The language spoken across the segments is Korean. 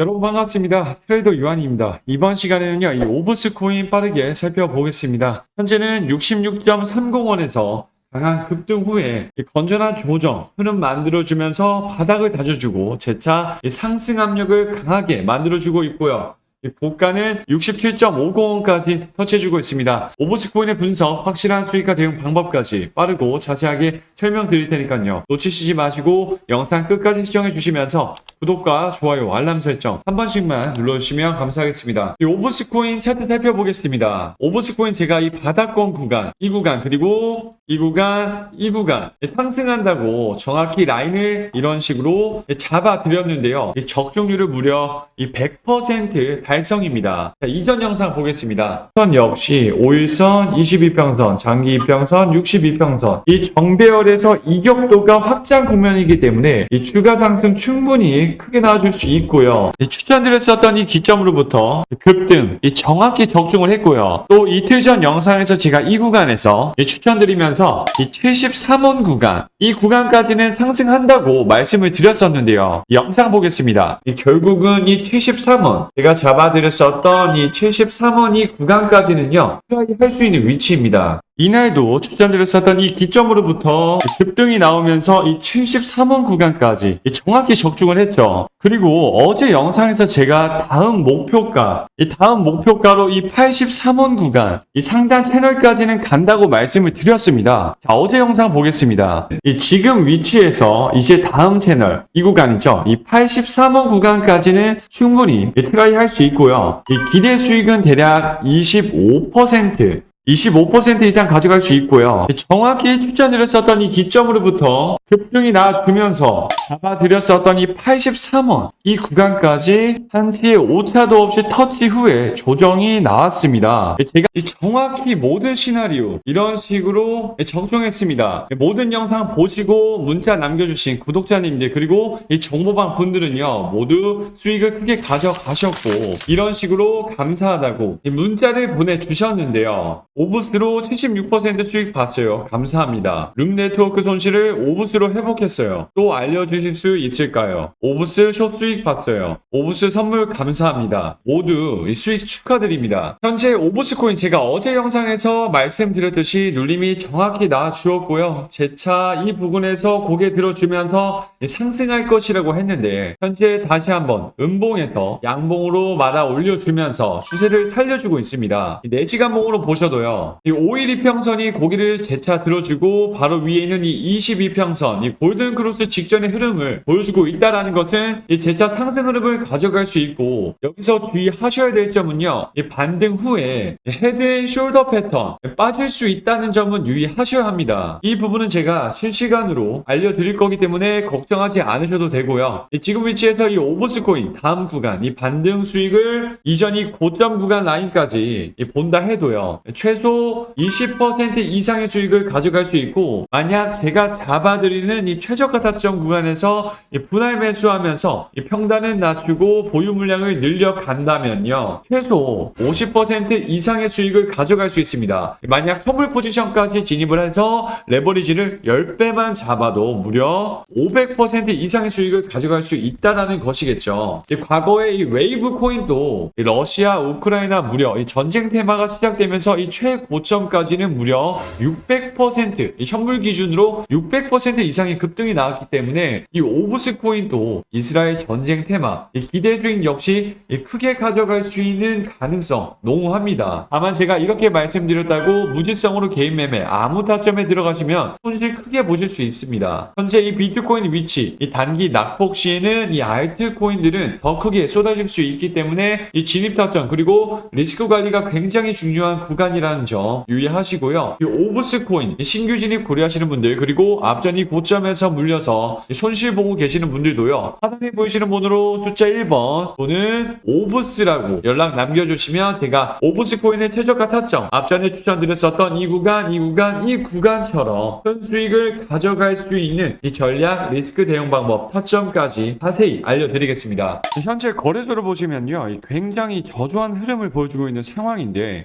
여러분 반갑습니다. 트레이더 유한입니다. 이번 시간에는요, 이 오브스 코인 빠르게 살펴보겠습니다. 현재는 66.30원에서 강한 급등 후에 이 건전한 조정, 흐름 만들어주면서 바닥을 다져주고 재차 이 상승 압력을 강하게 만들어주고 있고요. 이 고가는 67.50원까지 터치해주고 있습니다. 오버스 코인의 분석, 확실한 수익화 대응 방법까지 빠르고 자세하게 설명드릴 테니까요. 놓치시지 마시고 영상 끝까지 시청해 주시면서 구독과 좋아요, 알람 설정 한 번씩만 눌러주시면 감사하겠습니다. 이 오버스 코인 차트 살펴보겠습니다. 오버스 코인 제가 이 바닥권 구간, 이 구간, 그리고 이 구간, 이 구간 상승한다고 정확히 라인을 이런 식으로 잡아 드렸는데요. 이 적중률을 무려 이100% 달성입니다. 자, 이전 영상 보겠습니다. 선 역시 5일선, 22평선, 장기 2평선, 62평선 이 정배열에서 이격도가 확장 국면이기 때문에 이 추가 상승 충분히 크게 나와줄 수 있고요. 이 추천드렸었던 이 기점으로부터 급등, 이 정확히 적중을 했고요. 또 이틀 전 영상에서 제가 이 구간에서 이 추천드리면서 이 73원 구간, 이 구간까지는 상승한다고 말씀을 드렸었는데요. 이 영상 보겠습니다. 이 결국은 이 73원, 제가 잡아드렸었던 이 73원 이 구간까지는요, 할수 있는 위치입니다. 이날도 추천드렸었던 이 기점으로부터 급등이 나오면서 이 73원 구간까지 정확히 적중을 했죠. 그리고 어제 영상에서 제가 다음 목표가, 이 다음 목표가로 이 83원 구간, 이 상단 채널까지는 간다고 말씀을 드렸습니다. 자, 어제 영상 보겠습니다. 이 지금 위치에서 이제 다음 채널, 이 구간이죠. 이 83원 구간까지는 충분히 트라이 할 수 있고요. 이 기대 수익은 대략 25%, 25% 이상 가져갈 수 있고요. 정확히 추천드렸었던 이 기점으로부터 급등이 나와주면서 잡아드렸었던 이 83원 이 구간까지 한치의 오차도 없이 터치 후에 조정이 나왔습니다. 제가 이 정확히 모든 시나리오 이런 식으로 적중했습니다. 모든 영상 보시고 문자 남겨주신 구독자님들 그리고 이 정보방 분들은요 모두 수익을 크게 가져가셨고 이런 식으로 감사하다고 이 문자를 보내주셨는데요. 오브스로 76% 수익 봤어요. 감사합니다. 룸 네트워크 손실을 오브스로 회복했어요. 또 알려주실 수 있을까요? 오브스 숏 수익 봤어요. 오브스 선물 감사합니다. 모두 이 수익 축하드립니다. 현재 오브스 코인 제가 어제 영상에서 말씀드렸듯이 눌림이 정확히 나와 주었고요. 재차 이 부분에서 고개 들어주면서 상승할 것이라고 했는데 현재 다시 한번 음봉에서 양봉으로 말아 올려주면서 추세를 살려주고 있습니다. 4시간 봉으로 보셔도요. 이 5일 이평선이 고기를 재차 들어주고 바로 위에 있는 이 22평선, 이 골든 크로스 직전의 흐름을 보여주고 있다라는 것은 이 재차 상승 흐름을 가져갈 수 있고 여기서 주의하셔야 될 점은요. 이 반등 후에 헤드 앤 숄더 패턴 빠질 수 있다는 점은 유의하셔야 합니다. 이 부분은 제가 실시간으로 알려드릴 거기 때문에 걱정하지 않으셔도 되고요. 이 지금 위치에서 이 오버스 코인 다음 구간 이 반등 수익을 이전 이 고점 구간 라인까지 이 본다 해도요. 최소 20% 이상의 수익을 가져갈 수 있고 만약 제가 잡아드리는 이 최저가 타점 구간에서 이 분할 매수하면서 이 평단을 낮추고 보유 물량을 늘려간다면요 최소 50% 이상의 수익을 가져갈 수 있습니다. 만약 선물 포지션까지 진입을 해서 레버리지를 10배만 잡아도 무려 500% 이상의 수익을 가져갈 수 있다라는 것이겠죠. 이 과거에 이 웨이브 코인도 이 러시아, 우크라이나 무려 이 전쟁 테마가 시작되면서 이 최고점까지는 무려 600%, 이 현물 기준으로 600% 이상의 급등이 나왔기 때문에 이 오브스 코인도 이스라엘 전쟁 테마, 이 기대 수익 역시 이 크게 가져갈 수 있는 가능성 농후합니다. 다만 제가 이렇게 말씀드렸다고 무질성으로 개인 매매 아무 타점에 들어가시면 손실 크게 보실 수 있습니다. 현재 이 비트코인 위치, 이 단기 낙폭 시에는 이 알트 코인들은 더 크게 쏟아질 수 있기 때문에 이 진입 타점 그리고 리스크 관리가 굉장히 중요한 구간이라 는 점 유의하시고요. 이 오브스 코인 이 신규 진입 고려하시는 분들 그리고 앞전 이 고점에서 물려서 이 손실 보고 계시는 분들도요. 하단에 보이시는 번호로 숫자 1번 또는 오브스라고 연락 남겨주시면 제가 오브스 코인의 최저가 타점 앞전에 추천드렸었던 이 구간 이 구간 이 구간처럼 큰 수익을 가져갈 수 있는 이 전략 리스크 대응 방법 타점까지 자세히 알려드리겠습니다. 현재 거래소를 보시면요. 이 굉장히 저조한 흐름을 보여주고 있는 상황인데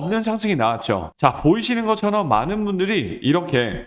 는 상승이 나왔죠. 자 보이시는 것처럼 많은 분들이 이렇게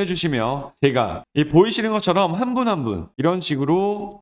주시면 제가 이 보이시는 것처럼 한 분 한분 이런 식으로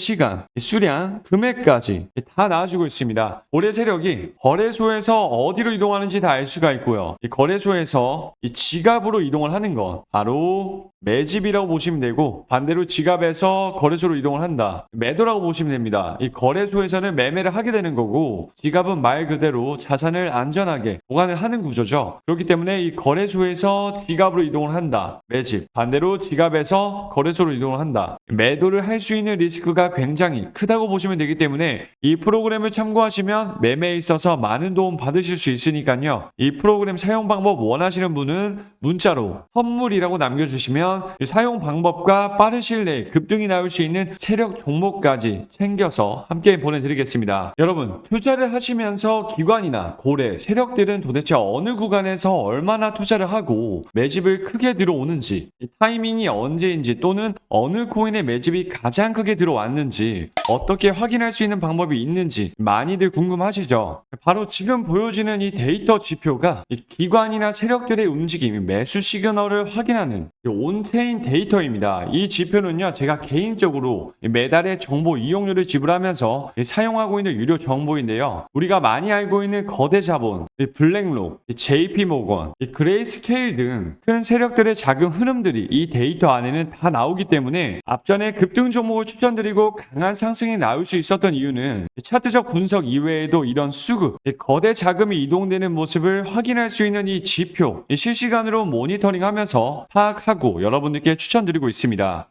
시간, 수량, 금액까지 다 나와주고 있습니다. 올해 세력이 거래소에서 어디로 이동하는지 다 알 수가 있고요. 이 거래소에서 이 지갑으로 이동을 하는 건 바로 매집이라고 보시면 되고 반대로 지갑에서 거래소로 이동을 한다. 매도라고 보시면 됩니다. 이 거래소에서는 매매를 하게 되는 거고 지갑은 말 그대로 자산을 안전하게 보관을 하는 구조죠. 그렇기 때문에 이 거래소에서 지갑으로 이동을 한다. 매집. 반대로 지갑에서 거래소로 이동을 한다. 매도를 할 수 있는 리스크가 굉장히 크다고 보시면 되기 때문에 이 프로그램을 참고하시면 매매에 있어서 많은 도움 받으실 수 있으니까요. 이 프로그램 사용 방법 원하시는 분은 문자로 선물이라고 남겨주시면 이 사용 방법과 빠른 시일 내에 급등이 나올 수 있는 세력 종목까지 챙겨서 함께 보내드리겠습니다. 여러분 투자를 하시면서 기관이나 고래, 세력들은 도대체 어느 구간에서 얼마나 투자를 하고 매집을 크게 들어오는지 이 타이밍이 언제인지 또는 어느 코인의 매집이 가장 크게 들어왔는지 어떻게 확인할 수 있는 방법이 있는지 많이들 궁금하시죠? 바로 지금 보여지는 이 데이터 지표가 이 기관이나 세력들의 움직임, 매수 시그널을 확인하는 이 온체인 데이터입니다. 이 지표는요, 제가 개인적으로 이 매달의 정보 이용료를 지불하면서 이 사용하고 있는 유료 정보인데요. 우리가 많이 알고 있는 거대 자본, 이 블랙록, 이 JP 모건, 이 그레이스케일 등 큰 세력들의 작은 흐름들이 이 데이터 안에는 다 나오기 때문에 앞전에 급등 종목을 추천드리고 강한 상승이 나올 수 있었던 이유는 이 차트적 분석 이외에도 이런 수급, 이 거대 자금이 이동되는 모습을 확인할 수 있는 이 지표, 이 실시간으로 모니터링하면서 파악하고 여러분들께 추천드리고 있습니다.